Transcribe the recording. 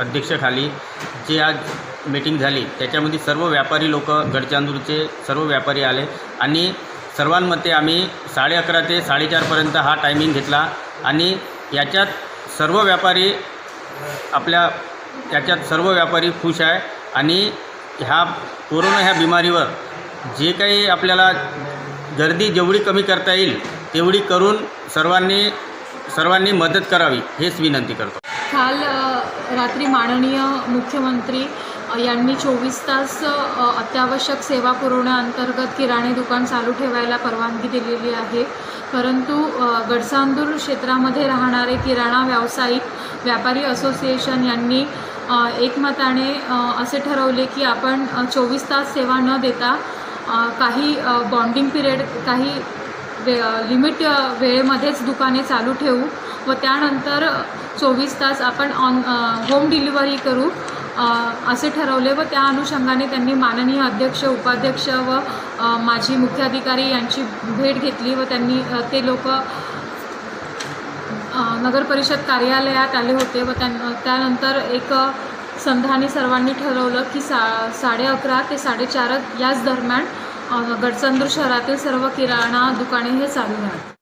अध्यक्षाखाली जी आज मीटिंग झाली त्याच्यामध्ये सर्व व्यापारी लोक गडचांदूरचे सर्व व्यापारी आले आणि सर्वांमध्ये आम्ही साडे अकरा ते साडेचारपर्यंत हा टायमिंग घेतला आणि याच्यात सर्व व्यापारी आपल्या याच्यात सर्व व्यापारी खुश आहे आणि ह्या कोरोना ह्या बिमारीवर जे काही आपल्याला गर्दी जेवढी कमी करता येईल तेवढी करून सर्वांनी सर्वांनी मदत करावी हेच विनंती करतो. काल रात्री माननीय मुख्यमंत्री यांनी चोवीस तास अत्यावश्यक सेवा पुरवण्याअंतर्गत किराणे दुकान चालू ठेवायला परवानगी दिलेली आहे. परंतु गडसांदूर क्षेत्रामध्ये राहणारे किराणा व्यावसायिक व्यापारी असोसिएशन यांनी एकमताने असे ठरवले की आपण चोवीस तास सेवा न देता काही बॉन्डिंग पिरियड काही वे लिमिट वेळेमध्येच दुकाने चालू ठेवू व त्यानंतर चोवीस तास आपण ऑन होम डिलिव्हरी करू असे ठरवले व त्या अनुषंगाने त्यांनी माननीय अध्यक्ष उपाध्यक्ष व माजी मुख्याधिकारी यांची भेट घेतली व त्यांनी ते लोक नगर परिषद कार्यालयात आले होते व त्यां त्यानंतर एक संघाने सर्वांनी ठरवलं की सा साडे अकरा ते साडेचार याच दरम्यान गडचंद्र शहरातील सर्व किराणा दुकाने हे चालू राहतात.